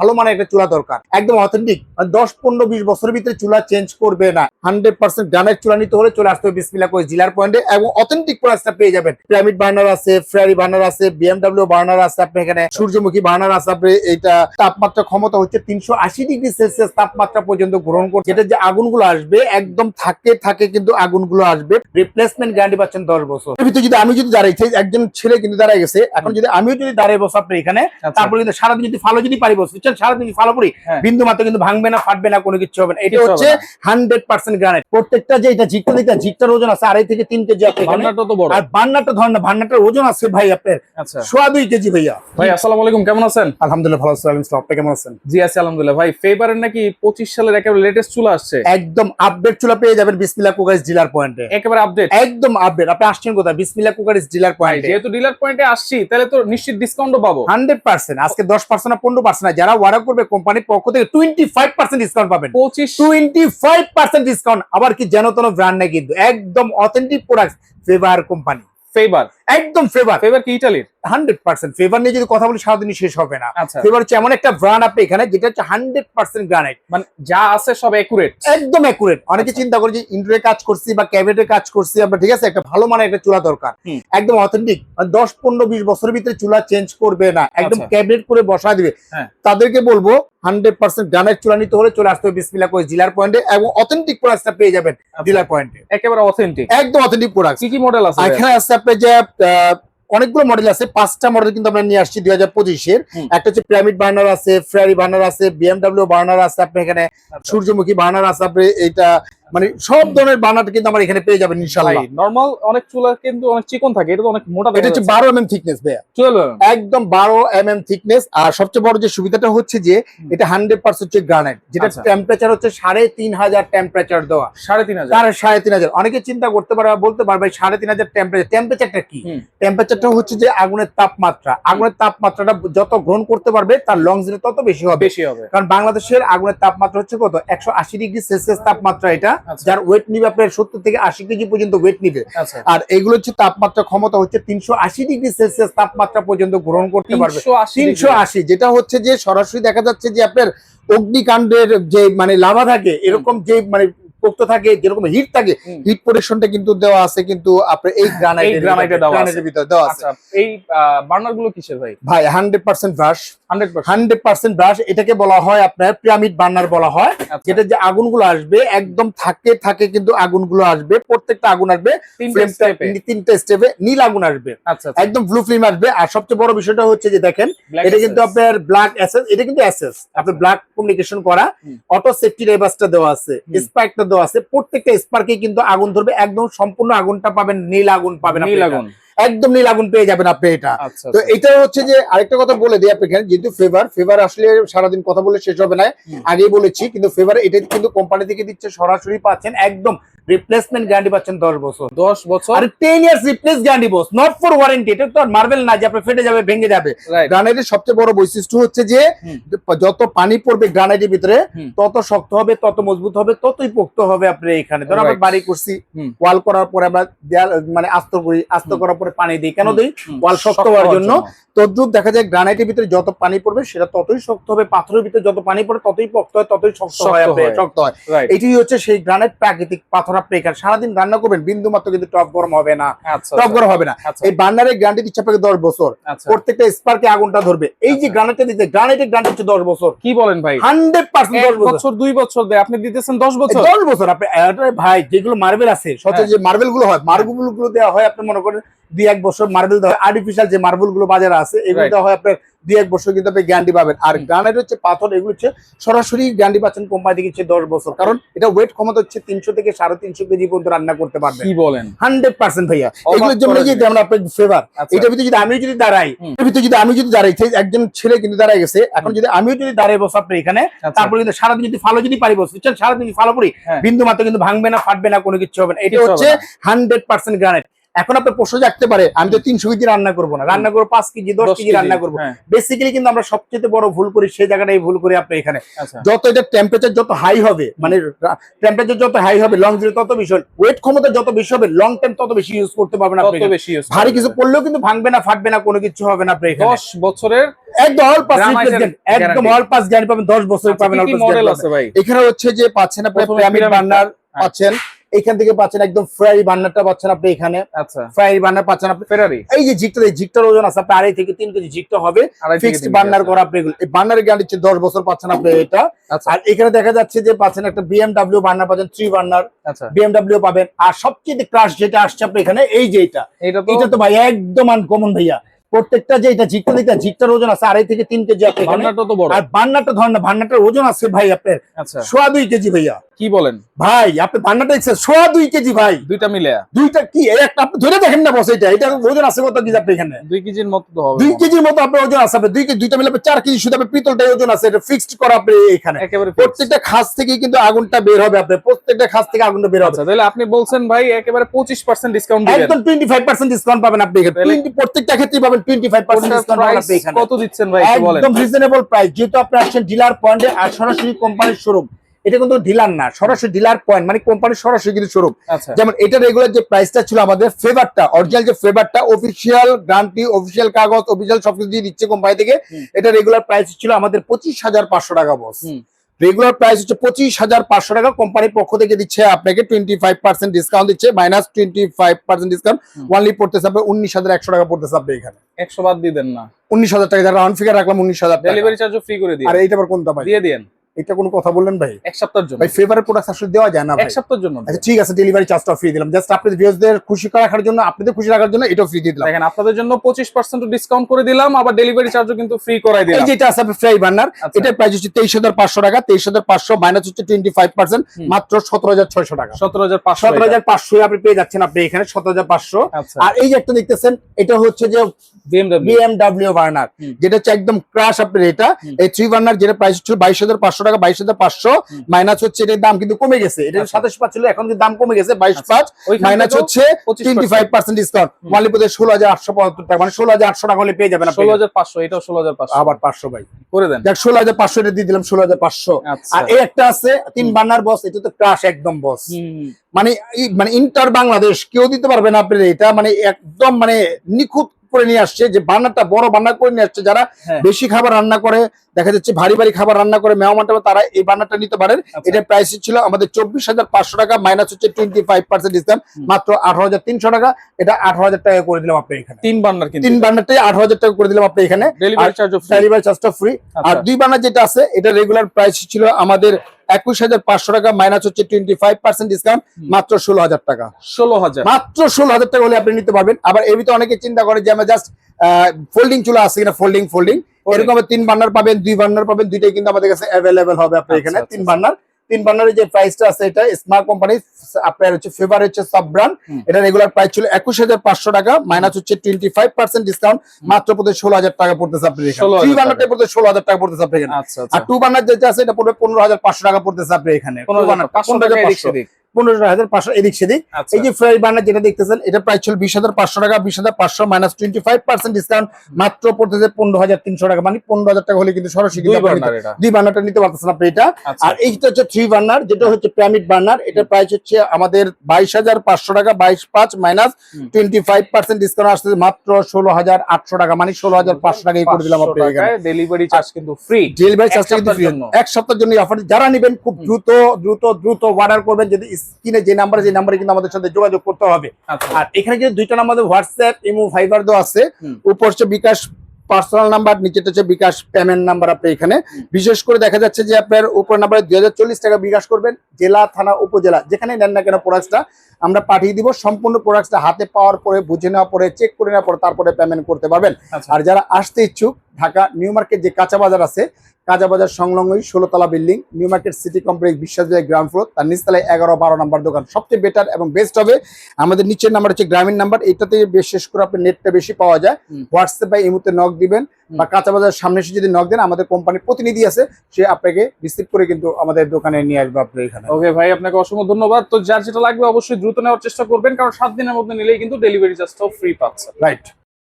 ভালো মানের একটা চুলা দরকার। একদম অথেন্টিক দশ পনেরো বিশ বছরের ভিতরে চুলা চেঞ্জ করবে না। হান্ড্রেড পার্সেন্ট গানের চুলা নিতে হলে চলে আসতে হবে বিসমিল্লা করে জিলার পয়েন্টে এবং অথেন্টিক প্রাইসটা পেয়ে যাবেন। পিরামিড বার্নার আছে ফ্রারি বার্নার আছে বিএমডাব্লিউ বার্নার আছে আপনি এখানে সূর্যমুখী বার্নার আছে আপনি এটা তাপমাত্রা ক্ষমতা হচ্ছে তিনশো আশি ডিগ্রি সেলসিয়াস তাপমাত্রা পর্যন্ত গ্রহণ করছে। এটা যে আগুনগুলো আসবে একদম থাকে থাকে কিন্তু আগুনগুলো আসবে। রিপ্লেসমেন্ট গ্যারান্টি পাচ্ছেন দশ বছর। এর ভিতরে যদি আমি যদি দাঁড়াই একজন ছেলে কিন্তু দাঁড়ায় গেছে। এখন যদি আমিও যদি দাঁড়াই বসে আপনি এখানে আচ্ছা। তারপরে কিন্তু সারাদিন যদি ফালো যদি পারি বসে বুঝছেন সারাদিন যদি ফালো করি হ্যাঁ। বিন্দু মাত্র কিন্তু ভাঙবে না ফাটবে না কোনো কিছু হবে না। এটা হচ্ছে হান্ড্রেড পার্সেন্ট গ্রানাইট প্রত্যেকটা যে এটা ঝিকটা দিকটা ঝিকটার ওজন আছে আড়াই থেকে তিন কেজি আপনি আর বান্নাটা ধরেন না ভান্নাটার ওজন আছে ভাই আপনার আচ্ছা। সোয়া দুই কেজি ভাইয়া। ভাই আসসালামু আলাইকুম কেমন আছেন? আলহামদুলিল্লাহ ভালো আছেন আপনি কেমন আছেন? জি আছি আলহামদুলিল্লাহ। ভাই ফেভারের নাকি পঁচিশ সালের একেবারে লেটেস্ট চুলা আসছে। একদম আপডেট চুলা পেয়ে যাবেন বিসমিল্লা কুকারিস ডিলার পয়েন্টে একেবারে আপডেট একদম আপডেট আপনি আসছেন কোথায়? বিসমিল্লা কুকারিস ডিলার পয়েন্টে যেহেতু ডিলার পয়েন্টে আসছি তাহলে তো নিশ্চিত ডিসকাউন্টও পাবো। হান্ড্রেড পার্সেন্ট আজকে দশ পার্সেন্ট পনেরো পার্সেন্ট যারা ওয়ারা করবে কোম্পানির পক্ষ থেকে টোয়েন্টি ফাইভ পার্সেন্ট ডিসকাউন্ট পাবেন। টোয়েন্টি ফাইভ পার্সেন্ট ডিসকাউন্ট আবার কি যেন তেন ব্র্যান্ড নাই কিন্তু। একদম authentic product Faber company Faber একদম ফেভার ফেভার কি ইটালির হান্ড্রেড পার্সেন্ট ফেভার নিয়ে যদি কথা বলি সারাদিনই শেষ হবে না। আচ্ছা। ফেভার হচ্ছে এমন একটা ব্র্যান্ড আপনি এখানে যেটা হচ্ছে হান্ড্রেড পার্সেন্ট গ্রানাইট মানে যা আছে সব একুরেট একদম অ্যাকুরেট অনেকে চিন্তা করে যে ইন্ডোরে কাজ করছি বা ক্যাবিনেটে কাজ করছি আমরা ঠিক আছে একটা ভালো মানের একটা চুলা দরকার। একদম অথেন্টিক দশ পনেরো বিশ বছরের ভিতরে চুলা চেঞ্জ করবে না। একদম আচ্ছা। ক্যাবিনেট করে বসা দিবে। হ্যাঁ। তাদেরকে বলব হান্ড্রেড পার্সেন্ট গ্রানাইট চুলা নিতে হলে চলে আসতে হবে বিসমিল্লা করে জিলার পয়েন্টে এবং অথেন্টিক প্রোডাক্টটা পেয়ে যাবেন ডিলার পয়েন্টে একেবারে অথেন্টিক একদম অথেন্টিক প্রোডাক্ট কি কি মডেল আছে এখানে আছে আপনার যে অনেকগুলো মডেল আছে। পাঁচটা মডেল কিন্তু আমরা নিয়ে আসছি দুই হাজার পঁচিশের। একটা হচ্ছে পিরামিড বার্নার আছে ফ্রারি বার্নার আছে বিএমডাব্লিউ বার্নার আছে আপনি এখানে আচ্ছা। সূর্যমুখী বার্নার আছে আপনি এটা মানে সব ধরনের বার্নার কিন্তু আমরা এখানে পেয়ে যাবেন ভাই ইনশাল্লাহ নরমাল অনেক চুলা কিন্তু অনেক চিকন থাকে এটা তো অনেক মোটা এটা হচ্ছে বারো এম এম থিকনেস ভাইয়া চুলা একদম বারো এম এম থিকনেস আর সবচেয়ে বড় যে সুবিধাটা হচ্ছে যে এটা হান্ড্রেড পার্সেন্ট হচ্ছে গ্রানাইট যেটা আচ্ছা। টেম্পারেচার হচ্ছে সাড়ে তিন হাজার টেম্পারেচার দেওয়া। সাড়ে তিন হাজার। তার সাড়ে তিন হাজার। অনেকে চিন্তা করতে পারে বা বলতে পারবে সাড়ে তিন হাজার টেম্পারেচার টেম্পারেচারটা কি। টেম্পারেচারটা হচ্ছে যে আগুনের তাপমাত্রা। আগুনের তাপমাত্রাটা যত গ্রহণ করতে পারবে তার লং তত বেশি হবে। বেশি হবে। কারণ বাংলাদেশের আগুনের তাপমাত্রা হচ্ছে কত? একশো আশি ডিগ্রি সেলসিয়াস তাপমাত্রা এটা। আচ্ছা। যার ওয়েট নিবে আপনার সত্তর থেকে আশি কেজি পর্যন্ত ওয়েট নিবে। আচ্ছা। আর এগুলো হচ্ছে তাপমাত্রা ক্ষমতা হচ্ছে তিনশো আশি ডিগ্রি সেলসিয়াস তাপমাত্রা পর্যন্ত গ্রহণ করতে পারবে। তিনশো আশি যেটা হচ্ছে যে সরাসরি দেখা যাচ্ছে যে আপনার অগ্নিকাণ্ডের যে মানে লাভা থাকে এরকম যে মানে পোক্ত থাকে যেরকম হিট থাকে হিট প্রোটেকশনটা কিন্তু দেওয়া আছে কিন্তু আপনার এই গ্রানাইট granite দেওয়া আছে। ভিতরে দেওয়া আছে। আচ্ছা এই বার্নারগুলো কিসের ভাই? ভাই hundred percent brass hundred percent hundred percent brass এটাকে বলা হয় আপনার পিরামিড বার্নার বলা হয় আচ্ছা। যেটা যে আগুনগুলো আসবে একদম থাকে থাকে কিন্তু আগুনগুলো আসবে প্রত্যেকটা আগুন আসবে তিনটা স্টেপে নীল আগুন আসবে। আচ্ছা। একদম ব্লু ফ্লেম আসবে আর সবচেয়ে বড় বিষয়টা হচ্ছে যে দেখেন এটা কিন্তু আপনার ব্ল্যাক অ্যাসেস এটা কিন্তু অ্যাসেস আপনার ব্ল্যাক কমিউনিকেশন করা অটো সেফটি রেবাসটা দেওয়া আছে। স্পার্কটা দেওয়া আছে প্রত্যেকটা স্পার্কে কিন্তু আগুন ধরবে একদম সম্পূর্ণ আগুনটা পাবেন নীল আগুন পাবেন আপনি নীল আগুন। একদম নীল আগুন পেয়ে যাবেন আপনি এটা। আচ্ছা তো আচ্ছা। এটা হচ্ছে যে আরেকটা কথা বলে দিই আপনি এখানে যেহেতু ফেভার ফেভার আসলে সারাদিন কথা বলে শেষ হবে না। আগেই বলেছি কিন্তু ফেভার এটা কিন্তু কোম্পানি থেকে দিচ্ছে সরাসরি পাচ্ছেন একদম রিপ্লেসমেন্ট গ্যারান্টি পাচ্ছেন দশ বছর। দশ বছর? আর ten years replace guarantee boss not for warranty এটা তো মার্বেল না যে আপনার ফেটে যাবে ভেঙে যাবে। গ্রানাইটের সবচেয়ে বড় বৈশিষ্ট্য হচ্ছে যে যত পানি পড়বে গ্রানাইটের ভিতরে তত শক্ত হবে তত মজবুত হবে ততই পোক্ত হবে আপনার এখানে। ধরো আমরা বাড়ি করছি ওয়াল করার পরে আমরা দেয়াল মানে আস্ত করি আস্ত করার পরে পানি দিই। কেন দিই? ওয়াল শক্ত হওয়ার জন্য। তদ্রুপ দেখা যায় গ্রানাইটের ভিতরে যত পানি পড়বে সেটা ততই শক্ত হবে। পাথরের ভিতরে যত পানি পড়ে ততই পোক্ত হয় ততই শক্ত হয় শক্ত হয়। এটি হচ্ছে সেই গ্রানাইট প্রাকৃতিক পাথর আপনি এখানে সারাদিন রান্না করবেন বিন্দু মাত্র কিন্তু টপ গরম হবে না। আচ্ছা টপ গরম হবে না। আচ্ছা। এই বার্নারের গ্যারান্টি দিচ্ছে আপনাকে দশ বছর। আচ্ছা। প্রত্যেকটা স্পার্কে আগুনটা ধরবে। এই যে আচ্ছা। গ্রানাইটটা দিচ্ছে গ্রানেটের গ্রান্ট হচ্ছে দশ বছর। কি বলেন ভাই? হান্ড্রেড পার্সেন্ট দশ বছর। দুই বছর দেয় আপনি দিতেছেন দশ বছর। দশ বছর আপনি ভাই যেগুলো মার্বেল আছে সচরাচর হ্যাঁ। যে মার্বেলগুলো হয় মার্বেলগুলো দেওয়া হয় আপনি মনে করেন দুই এক বছর মার্বেল দেওয়া হয়। আর্টিফিশিয়াল যে মার্বেলগুলো বাজারে আছে এগুলো দেওয়া হয় আপনার দুই এক বছর কিন্তু আপনি গ্যারান্টি পাবেন। আর। গ্রানাইট হচ্ছে পাথর এগুলো হচ্ছে সরাসরি গ্যারান্টি পাচ্ছেন কোম্পানি থেকে হচ্ছে দশ বছর। কারণ এটা ওয়েট ক্ষমতা হচ্ছে তিনশো থেকে সাড়ে তিনশো কেজি পর্যন্ত রান্না করতে পারবেন কি বলেন? হান্ড্রেড পার্সেন্ট ভাইয়া। এগুলোর জন্য যদি আমরা আপনার ফেভার আচ্ছা। এটার ভিতরে যদি আমিও যদি দাঁড়াই। এর ভিতরে যদি আমি যদি দাঁড়াই সেই একজন ছেলে কিন্তু দাঁড়ায় গেছে। এখন যদি আমিও যদি দাঁড়াই বসে আপনি এখানে আচ্ছা। তারপরে কিন্তু সারাদিন যদি ফালো যদি পারি বসে সারাদিন ফালো করি হ্যাঁ। বিন্দু মাত্র কিন্তু ভাঙবে না ফাটবে না কোনো কিছু হবে না। এটা হচ্ছে হান্ড্রেড পার্সেন্ট গ্রানাইট এখন আপনার প্রশ্ন জাগতে পারে আমি তো তিনশো কেজি রান্না করব না। রান্না করব পাঁচ কেজি দশ কেজি রান্না করব। বেসিক্যালি কিন্তু আমরা সবচেয়ে বড় ভুল করি সেই জায়গাটাই ভুল করি আপনি এখানে। আচ্ছা। যত এটা টেম্পারেচার যত হাই হবে মানে টেম্পারেচার যত হাই হবে লং জিরো তত বেশি ওয়েট ক্ষমতা যত বেশি হবে লং টাইম তত বেশি ইউজ করতে পারবেন আপনি। বেশি use ভারী কিছু পড়লেও কিন্তু ভাঙবে না ফাটবে না কোনো কিছু হবে না আপনি এখানে। দশ বছরের একদম অল পাস একদম অল পাস গ্যারান্টি পাবেন 10 বছর আচ্ছা, পাবেন কি all মডেল আছে ভাই? এখানে হচ্ছে যে পাচ্ছেন আপনি পিরামিড বার্নার। পাচ্ছেন। এখান থেকে পাচ্ছেন একদম ফ্রাই বার্নারটা পাচ্ছেন আপনি এখানে। আচ্ছা। ফ্রাই বার্নার পাচ্ছেন আপনি ফেরারি এই যে জিগটা এই জিগটার ওজন আছে আপনার আড়াই থেকে তিন কেজি জিগটা হবে। ফিক্সড তিন বার্নার করা আপনি। এই গ্যারান্টি হচ্ছে দশ বছর পাচ্ছেন আপনি এটা। আচ্ছা। আর এখানে দেখা যাচ্ছে যে পাচ্ছেন একটা বিএমডাব্লিউ বার্নার পাচ্ছেন থ্রি বার্নার আচ্ছা। বিএমডাব্লিউ পাবেন। আর সবচেয়ে ক্রাশ যেটা আসছে আপনি এখানে এই যে এটা। এটা তো ভাই একদম আনকমন ভাইয়া। প্রত্যেকটা যে এটা জিগটা দিকটা জিগটার ওজন আছে আড়াই থেকে তিন কেজি আপনি এখানে। তো বড়। আর বান্নাটা ধরেন না বান্নাটার ওজন আছে ভাই আপনার আচ্ছা। সোয়া দুই কেজি ভাইয়া। কি বলেন? ভাই আপনি বান্নাটা দেখছেন সোয়া দুই কেজি ভাই। দুইটা মিলে। দুইটা কি? একটা আপনি ধরে দেখেন না বস এটা এটা ওজন আছে কত কেজি আপনি এখানে? দুই কেজির মতো তো হবে। দুই কেজির মতো আপনার ওজন আছে। আপনি দুই কেজি দুইটা মিলে চার কেজি শুধু আপনার পিতলটাই ওজন আছে এটা ফিক্সড করা আপনি এখানে। একেবারে প্রত্যেকটা খাস থেকে কিন্তু আগুনটা বের হবে আপনার। প্রত্যেকটা খাস থেকে আগুনটা বের হবে। আচ্ছা তাহলে আপনি বলছেন ভাই একেবারে পঁচিশ পার্সেন্ট ডিসকাউন্ট একদম টোয়েন্টি ফাইভ পার্সেন্ট ডিসকাউন্ট পাবেন আপনি এখানে। তাহলে- 20 প্রত্যেকটা ক্ষেত্রে পাবেন টোয়েন্টি ফাইভ পার্সেন্ট কোনটার ডিসকাউন্ট পাবেন price আপনি এখানে কত দিচ্ছেন ভাই বলেন। একদম রিজনেবল প্রাইস যেহেতু আপনি আসছেন ডিলার পয়েন্টে আর সরাসরি কোম্পানির শোরুম এটা কিন্তু ডিলার না সরাসরি ডিলার পয়েন্ট মানে কোম্পানির সরাসরি কিন্তু শোরুম আচ্ছা। যেমন এটা রেগুলার যে প্রাইসটা ছিল আমাদের ফেভারটা অরিজিনাল যে ফেভারটা অফিসিয়াল গ্রান্টি অফিসিয়াল কাগজ অফিসিয়াল সবকিছু দিয়ে দিচ্ছে কোম্পানি থেকে এটা রেগুলার প্রাইস ছিল আমাদের পঁচিশ হাজার পাঁচশো টাকা বস। রেগুলার প্রাইস হচ্ছে পঁচিশ হাজার পাঁচশো টাকা। কোম্পানির পক্ষ থেকে দিচ্ছে আপনাকে টোয়েন্টি ফাইভ পার্সেন্ট ডিসকাউন্ট দিচ্ছে minus twenty five percent discount. Only পড়তেছে আপনার উনিশ হাজার একশো টাকা পড়তে আপনি এখানে। একশো বাদ দিয়ে দেন না। উনিশ হাজার টাকা রাউন্ড ফিগার রাখলাম উনিশ হাজার ডেলিভারি চার্জও ফ্রি করে দিয়ে আর এইটা আবার কোনটা দিয়ে দেন এটা কোনো কথা বললেন ভাই? এক সপ্তাহের জন্য। ভাই ফেভারের প্রোডাক্ট আসলে দেওয়া যায় না এক সপ্তাহের জন্য। আচ্ছা ঠিক আছে ডেলিভারি চার্জটা ফ্রি দিলাম। জাস্ট আপনাদের ভিউয়ারদের খুশি রাখার জন্য আপনাদের খুশি রাখার জন্য এটাও ফ্রি দিয়ে দিলাম। দেখেন আপনাদের জন্য পঁচিশ পার্সেন্ট ডিসকাউন্ট করে দিলাম আবার ডেলিভারি চার্জও কিন্তু ফ্রি করাই এই দিলাম। যেটা আছে ফ্রাই বার্নার আচ্ছা। এটার প্রাইস হচ্ছে তেইশ হাজার পাঁচশো টাকা তেইশ হাজার পাঁচশো মাইনাস হচ্ছে টোয়েন্টি ফাইভ পার্সেন্ট হুম। মাত্র সতেরো হাজার ছয়শো টাকা। সতেরো হাজার পাঁচশো সতেরো হাজার পাঁচশো আপনি পেয়ে যাচ্ছেন আপনি এখানে সতেরো হাজার পাঁচশো। আচ্ছা। আর এই যে একটা দেখতেছেন এটা হচ্ছে যে বিএমডব্লিউ বিএমডাব্লিউ বার্নার যেটা হচ্ছে একদম ক্রাশ আপনার এটা। এই থ্রি বার্নার যেটা প্রাইস বাইশ হাজার পাঁচশো টাকা বাইশ হাজার পাঁচশো। মাইনাস হচ্ছে এটার দাম কিন্তু কমে গেছে। এটা আচ্ছা। সাতাশ পাঁচ ছিল এখন দাম কমে গেছে বাইশ আচ্ছা। পাঁচ ওইখান মাইনাস হচ্ছে টোয়েন্টি ফাইভ পার্সেন্ট ডিসকাউন্ট মালিপুরে ষোলো হাজার আটশো পঁচাত্তর টাকা মানে ষোলো হাজার আটশো টাকা হলে পেয়ে যাবেন ষোলো হাজার পাঁচশো এটাও ষোলো হাজার পাঁচশো। আবার পাঁচশো ভাই। করে দেন। দেখ ষোলো হাজার পাঁচশো এটা দিয়ে দিলাম ষোলো হাজার পাঁচশো। আচ্ছা। আর এই একটা আছে তিন বান্নার বস এটা তো ক্রাশ একদম বস মানে মানে ইন্টার বাংলাদেশ কেউ দিতে পারবে না আপনার এটা মানে একদম মানে নিখুঁত করে নিয়ে আসছে যে বান্নারটা বড় বান্না করে নিয়ে আসছে যারা হ্যাঁ। বেশি খাবার রান্না করে দেখা যাচ্ছে ভারী ভারী খাবার রান্না করে মেহমান টেহমান তারা এই বান্নারটা নিতে পারেন। আচ্ছা। এটার প্রাইস ছিল আমাদের চব্বিশ হাজার পাঁচশো টাকা মাইনাস হচ্ছে টোয়েন্টি ফাইভ পার্সেন্ট ডিসকাউন্ট মাত্র আঠারো হাজার তিনশো টাকা। এটা আঠারো হাজার টাকা করে দিলাম আপনি এখানে। তিন বান্নার তিন বান্নারটাই আঠারো হাজার টাকা করে দিলাম আপনি এখানে। ডেলিভারি চার্জটা ফ্রি আর আচ্ছা। দুই বান্নার যেটা আছে এটা রেগুলার প্রাইস ছিল আমাদের একুশ হাজার পাঁচশো টাকা মাইনাস হচ্ছে টোয়েন্টি ফাইভ পার্সেন্ট ডিসকাউন্ট মাত্র ষোলো হাজার টাকা। ষোলো হাজার। মাত্র ষোলো হাজার টাকা হলে আপনি নিতে পারবেন। আবার এর ভিতরে অনেকে চিন্তা করে যে আমরা জাস্ট ফোল্ডিং চুলা আছে কিনা? ফোল্ডিং ফোল্ডিং এরকম তিন বান্নার পাবেন দুই বান্নার পাবেন দুইটাই কিন্তু আমাদের কাছে অ্যাভেলেবেল হবে আপনার আচ্ছা, এখানে আচ্ছা, তিন আচ্ছা। বান্নার তিন বান্নারের যে প্রাইসটা আছে এটা স্মার্ট কোম্পানি আপনার হচ্ছে ফেভার হচ্ছে সাব ব্র্যান্ড এটা রেগুলার প্রাইস ছিল একুশ হাজার পাঁচশো টাকা মাইনাস হচ্ছে টোয়েন্টি ফাইভ পার্সেন্ট ডিসকাউন্ট মাত্র পড়তে ষোলো হাজার টাকা পড়তেছে আপনি এখানে। থ্রি বান্নারটা পড়তে ষোলো হাজার টাকা পড়তেছে আপনি এখানে। আচ্ছা আর আচ্ছা টু বান্নার যেটা আছে এটা পড়বে পনেরো হাজার পাঁচশো টাকা পড়তেছে আপনি এখানে। পনেরো টা, পাঁচশো টাকা পনেরো হাজার পাঁচশো এদিক সেদিক। আচ্ছা। এই যে ফ্রাই বার্নার যেটা দেখতেছেন এটা প্রাইস ছিল বিশ হাজার পাঁচশো টাকা বিশ হাজার পাঁচশো minus twenty five percent discount মাত্র পড়তেছে পনেরো হাজার তিনশো টাকা। মানে পনেরো হাজার টাকা হলে কিন্তু সরাসরি দুই এটা। বার্নারটা নিতে পারতেছেন আপনি এটা। আচ্ছা। আর এইটা হচ্ছে থ্রি বার্নার যেটা হচ্ছে প্যামিড বার্নার এটার প্রাইস হচ্ছে আমাদের বাইশ হাজার পাঁচশো টাকা বাইশ পাঁচ minus twenty five percent discount আসছে মাত্র ষোলো হাজার আটশো টাকা। মানে ষোলো হাজার পাঁচশো টাকা করে দিলাম আপনি ডেলিভারি চার্জ কিন্তু ফ্রি ডেলিভারি এক চার্জ কিন্তু এক সপ্তাহের জন্য অফার যারা নেবেন খুব দ্রুত দ্রুত দ্রুত অর্ডার করবেন। যদি স্ক্রিনে যে নাম্বারে যে নাম্বারে কিন্তু আমাদের সাথে যোগাযোগ করতে হবে। আচ্ছা। আর এখানে কিন্তু দুইটা নাম্বার হোয়াটসঅ্যাপ ইমো ফাইবার দেওয়া আছে। উপর বিকাশ পার্সোনাল নাম্বার নিচেটা হচ্ছে বিকাশ পেমেন্ট নাম্বার আপনি এখানে। বিশেষ করে দেখা যাচ্ছে যে আপনার উপর নাম্বারে দুই হাজার চল্লিশ টাকা বিকাশ করবেন জেলা থানা উপজেলা যেখানে নেন না কেন প্রোডাক্টটা আমরা পাঠিয়ে দিব। সম্পূর্ণ প্রোডাক্টটা হাতে পাওয়ার পরে বুঝে নেওয়ার পরে চেক করে নেওয়ার পরে তারপরে পেমেন্ট করতে পারবেন। আচ্ছা। আর যারা আসতে ইচ্ছুক ঢাকা নিউ মার্কেট যে কাঁচা বাজার আছে কাঁচা বাজার সংলগ্নই ষোলোতলা building new market city complex বিশ্বাসবিহার ground floor তার নিচতলায় এগারো বারো নাম্বার দোকান। সবচেয়ে বেটার এবং বেস্ট হবে আমাদের নিচের নাম্বার হচ্ছে গ্রামীণ নাম্বার এটাতে বিশেষ করে আপনার নেটটা বেশি পাওয়া যায়। হোয়াটসঅ্যাপ বা ইমুতে নক দিবেন বা কাঁচা বাজার সামনে এসে যদি নক দেন আমাদের কোম্পানির প্রতিনিধি আছে সে আপনাকে রিসিভ করে কিন্তু আমাদের দোকানে নিয়ে আসবে আপনার এখানে। ওকে ভাই আপনাকে অসংখ্য ধন্যবাদ। তো যার যেটা লাগবে অবশ্যই দ্রুত নেওয়ার চেষ্টা করবেন কারণ সাত দিনের মধ্যে নিলেই কিন্তু ডেলিভারি চার্জটাও ফ্রি পাচ্ছে। রাইট